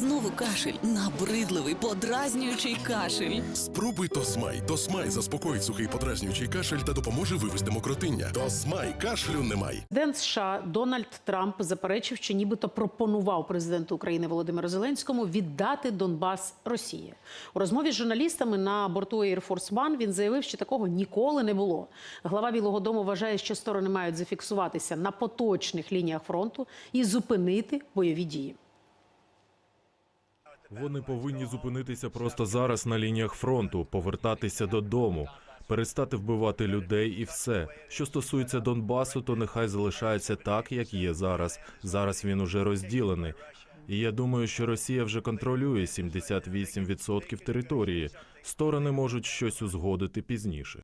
Знову кашель, набридливий, подразнюючий кашель. Спробуй Тосмай. Тосмай заспокоїть сухий подразнюючий кашель та допоможе вивести мокротиння. Тосмай кашлю немає. Президент США Дональд Трамп заперечив, що нібито пропонував президенту України Володимиру Зеленському віддати Донбас Росії. У розмові з журналістами на борту Air Force One він заявив, що такого ніколи не було. Глава Білого Дому вважає, що сторони мають зафіксуватися на поточних лініях фронту і зупинити бойові дії. Вони повинні зупинитися просто зараз на лініях фронту, повертатися додому, перестати вбивати людей і все. Що стосується Донбасу, то нехай залишається так, як є зараз. Зараз він уже розділений. І я думаю, що Росія вже контролює 78% території. Сторони можуть щось узгодити пізніше.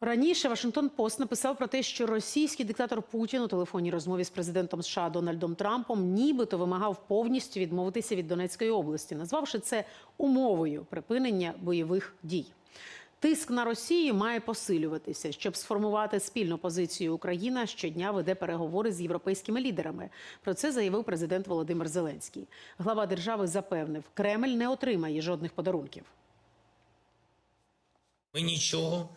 Раніше Вашингтон Пост написав про те, що російський диктатор Путін у телефонній розмові з президентом США Дональдом Трампом нібито вимагав повністю відмовитися від Донецької області, назвавши це умовою припинення бойових дій. Тиск на Росію має посилюватися, щоб сформувати спільну позицію. Україна щодня веде переговори з європейськими лідерами. Про це заявив президент Володимир Зеленський. Глава держави запевнив, Кремль не отримає жодних подарунків. Ми нічого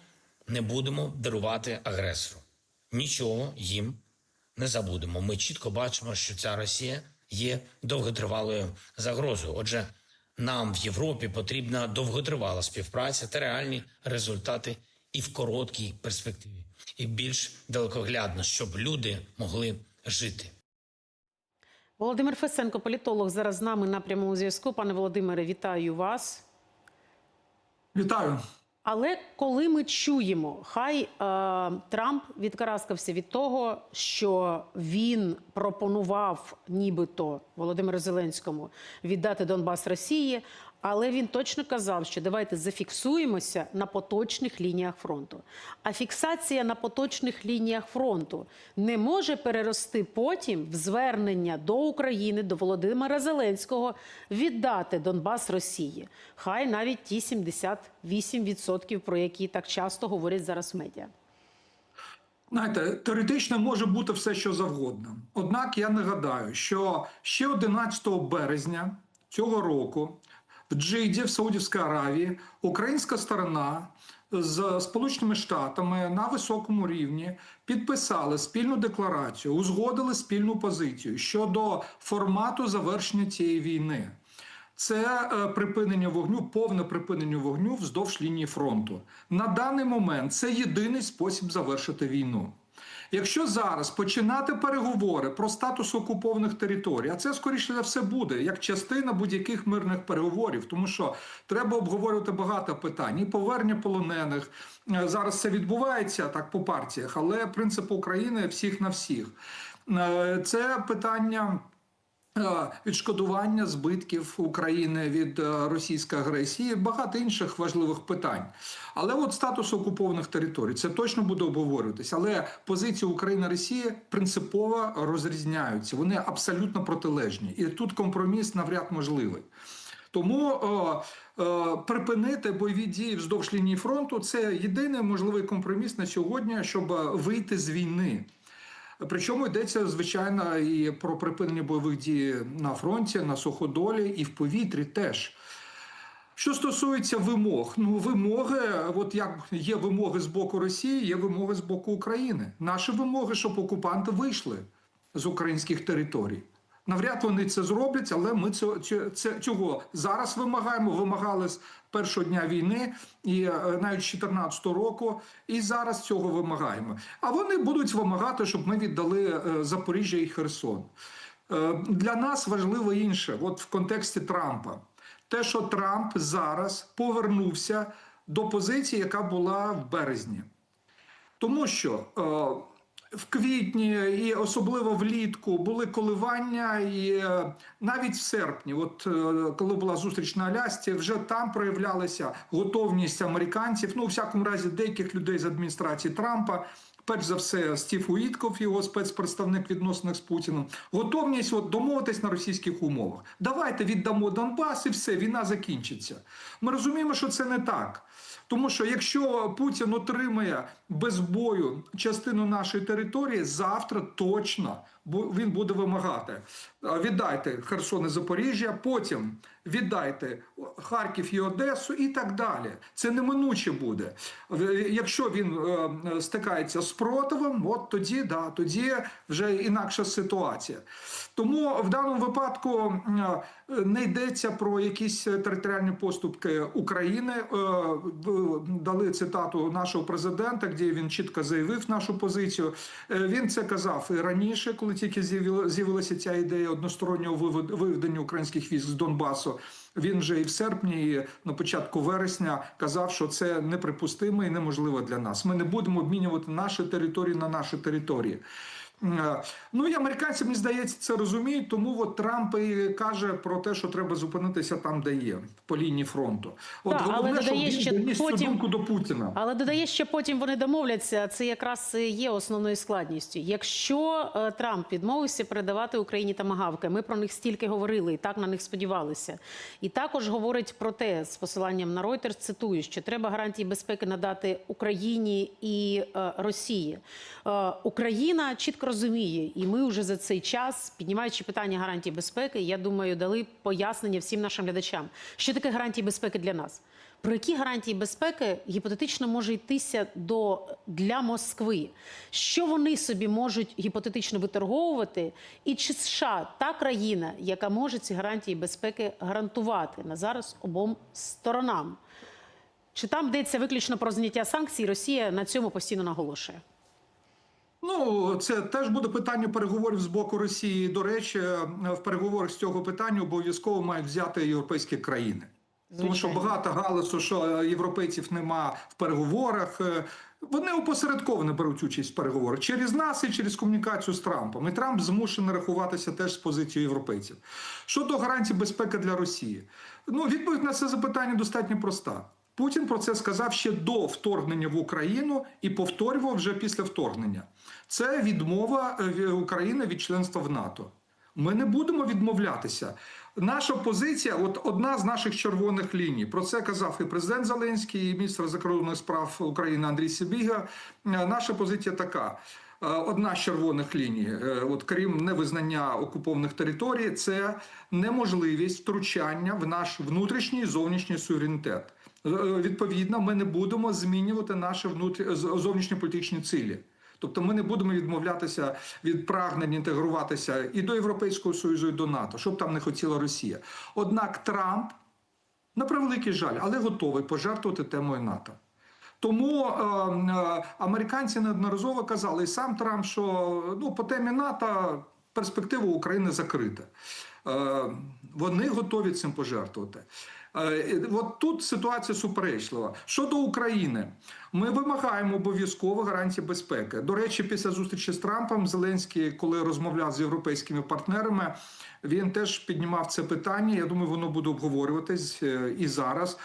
не будемо дарувати агресору. Нічого їм не забудемо. Ми чітко бачимо, що ця Росія є довготривалою загрозою. Отже, нам в Європі потрібна довготривала співпраця та реальні результати і в короткій перспективі, і більш далекоглядно, щоб люди могли жити. Володимир Фесенко, політолог, зараз з нами на прямому зв'язку. Пане Володимире, вітаю вас. Вітаю. Але коли ми чуємо, хай е, Трамп відкараскався від того, що він пропонував, нібито Володимиру Зеленському віддати Донбас Росії, але він точно казав, що давайте зафіксуємося на поточних лініях фронту. А фіксація на поточних лініях фронту не може перерости потім в звернення до України, до Володимира Зеленського віддати Донбас Росії. Хай навіть ті 78%, про які так часто говорять зараз медіа. Знаєте, теоретично може бути все, що завгодно. Однак я нагадаю, що ще 11 березня цього року в Джиді, в Саудівській Аравії, українська сторона з Сполученими Штатами на високому рівні підписали спільну декларацію, узгодили спільну позицію щодо формату завершення цієї війни. Це е, припинення вогню, повне припинення вогню вздовж лінії фронту. На даний момент це єдиний спосіб завершити війну. Якщо зараз починати переговори про статус окупованих територій, а це скоріше за все буде як частина будь-яких мирних переговорів, тому що треба обговорювати багато питань і повернення полонених. Е, Зараз це відбувається так по партіях, але принцип України всіх на всіх. Е, Це питання. Відшкодування збитків України від е, російської агресії, багато інших важливих питань. Але от статус окупованих територій це точно буде обговорюватися. Але позиції України Росії принципово розрізняються. Вони абсолютно протилежні, і тут компроміс навряд можливий. Тому е, е, припинити бойові дії вздовж лінії фронту це єдиний можливий компроміс на сьогодні, щоб е, вийти з війни. Причому йдеться звичайно і про припинення бойових дій на фронті, на суходолі і в повітрі теж. Що стосується вимог, ну вимоги, от як є вимоги з боку Росії, є вимоги з боку України. Наші вимоги, щоб окупанти вийшли з українських територій. Навряд вони це зроблять, але ми цього, цього зараз вимагаємо. Вимагали з першого дня війни і е, навіть з 2014 року, і зараз цього вимагаємо. А вони будуть вимагати, щоб ми віддали е, Запоріжжя і Херсон. Е, Для нас важливо інше, от в контексті Трампа, те, що Трамп зараз повернувся до позиції, яка була в березні. Тому що в квітні і особливо влітку були коливання, і е, навіть в серпні, от е, коли була зустріч на Алясці, вже там проявлялася готовність американців, ну у всякому разі, деяких людей з адміністрації Трампа. Перш за все, Стів Уітков, його спецпредставник відносинах з Путіним, готовність от домовитись на російських умовах. Давайте віддамо Донбас і все, війна закінчиться. Ми розуміємо, що це не так. Тому що якщо Путін отримає без бою частину нашої території, завтра точно він буде вимагати. Е, Віддайте Херсон і Запоріжжя, потім віддайте Харків і Одесу і так далі. Це неминуче буде. Якщо він е, стикається з противом, от тоді, да, тоді вже інакша ситуація. Тому в даному випадку е, не йдеться про якісь територіальні поступки України. Дали цитату нашого президента, де він чітко заявив нашу позицію. Він це казав і раніше, коли тільки з'явила- з'явилася ця ідея одностороннього вивед- виведення українських військ з Донбасу. Він вже і в серпні, і на початку вересня казав, що це неприпустимо і неможливо для нас. Ми не будемо обмінювати наші території на наші території. Е, Ну і американці, мені здається, це розуміють, тому от Трамп і каже про те, що треба зупинитися там, де є, по лінії фронту. От Так, але головне, щоб додає він ще цю потім- думку до Путіна. Але додає, що потім вони домовляться. Це якраз є основною складністю. Якщо е, Трамп відмовився передавати Україні тамагавки, ми про них стільки говорили і так на них сподівалися. І також говорить про те, з посиланням на Reuters, цитую, що треба гарантії безпеки надати Україні і е, Росії. Е, Україна чітко розуміє, і ми вже за цей час, піднімаючи питання гарантій безпеки, я думаю, дали пояснення всім нашим глядачам, що таке гарантії безпеки для нас. Про які гарантії безпеки гіпотетично може йтися до для Москви? Що вони собі можуть гіпотетично виторговувати? І чи США та країна, яка може ці гарантії безпеки гарантувати на зараз обом сторонам? Чи там йдеться виключно про зняття санкцій? Росія на цьому постійно наголошує. Ну, це теж буде питання переговорів з боку Росії. До речі, в переговорах з цього питання обов'язково мають взяти європейські країни. Тому що багато галасу, що європейців нема в переговорах. Е, Вони опосередковано беруть участь в переговорах через нас і через комунікацію з Трампом. І Трамп змушений рахуватися теж з позицією європейців. Щодо гарантій безпеки для Росії, ну відповідь на це запитання достатньо проста. Путін про це сказав ще до вторгнення в Україну і повторював вже після вторгнення. Це відмова е, України від членства в НАТО. Ми не будемо відмовлятися. Наша позиція, от одна з наших червоних ліній. Про це казав і президент Зеленський, і міністр закордонних справ України Андрій Сибіга. Е, Наша позиція така. Е, Одна з червоних ліній, е, от крім невизнання окупованих територій, це неможливість втручання в наш внутрішній і зовнішній суверенітет. Е, Відповідно, ми не будемо змінювати наші внутрі... зовнішньополітичні цілі. Тобто ми не будемо відмовлятися від прагнень інтегруватися і до Європейського Союзу, і до НАТО, щоб там не хотіла Росія. Однак Трамп, на превеликий жаль, але готовий пожертвувати темою НАТО. Тому е, е, американці неодноразово казали, і сам Трамп, що ну, по темі НАТО перспектива України закрита. Е, вони готові цим пожертвувати. Е, От тут ситуація суперечлива. Щодо України, ми вимагаємо обов'язково гарантії безпеки. До речі, після зустрічі з Трампом Зеленський, коли розмовляв з європейськими партнерами, він теж піднімав це питання. Я думаю, воно буде обговорюватись е, і зараз.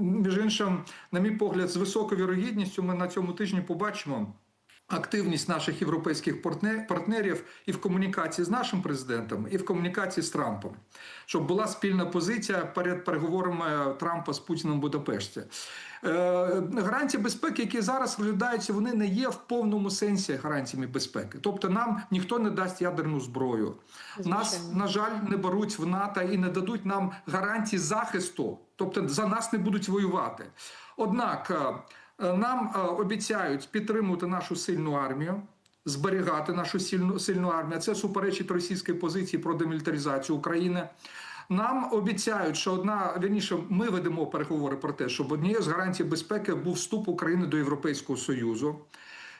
Між іншим, на мій погляд, з високою вірогідністю ми на цьому тижні побачимо. Активність наших європейських партнерів і в комунікації з нашим президентом, і в комунікації з Трампом, щоб була спільна позиція перед переговорами Трампа з Путіним в Будапешті. Е, гарантії безпеки, які зараз розглядаються, вони не є в повному сенсі гарантіями безпеки. Тобто нам ніхто не дасть ядерну зброю. Нас, на жаль, не беруть в НАТО і не дадуть нам гарантії захисту, тобто за нас не будуть воювати. Однак е, нам е, обіцяють підтримувати нашу сильну армію. Зберігати нашу сильну сильну армію. Це суперечить російській позиції про демілітаризацію України. Нам обіцяють, що одна вірніше, ми ведемо переговори про те, щоб однією з гарантій безпеки був вступ України до Європейського Союзу.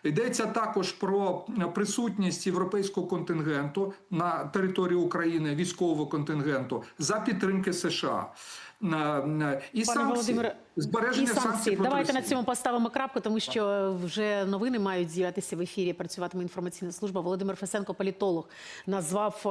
Йдеться також про присутність європейського контингенту на території України, військового контингенту за підтримки США. На- на- І Пане санкції, Володимире, збереження і санкції. санкцій проти Давайте на цьому поставимо крапку, тому що вже новини мають з'явитися в ефірі. Працюватиме інформаційна служба. Володимир Фесенко, політолог, назвав. е,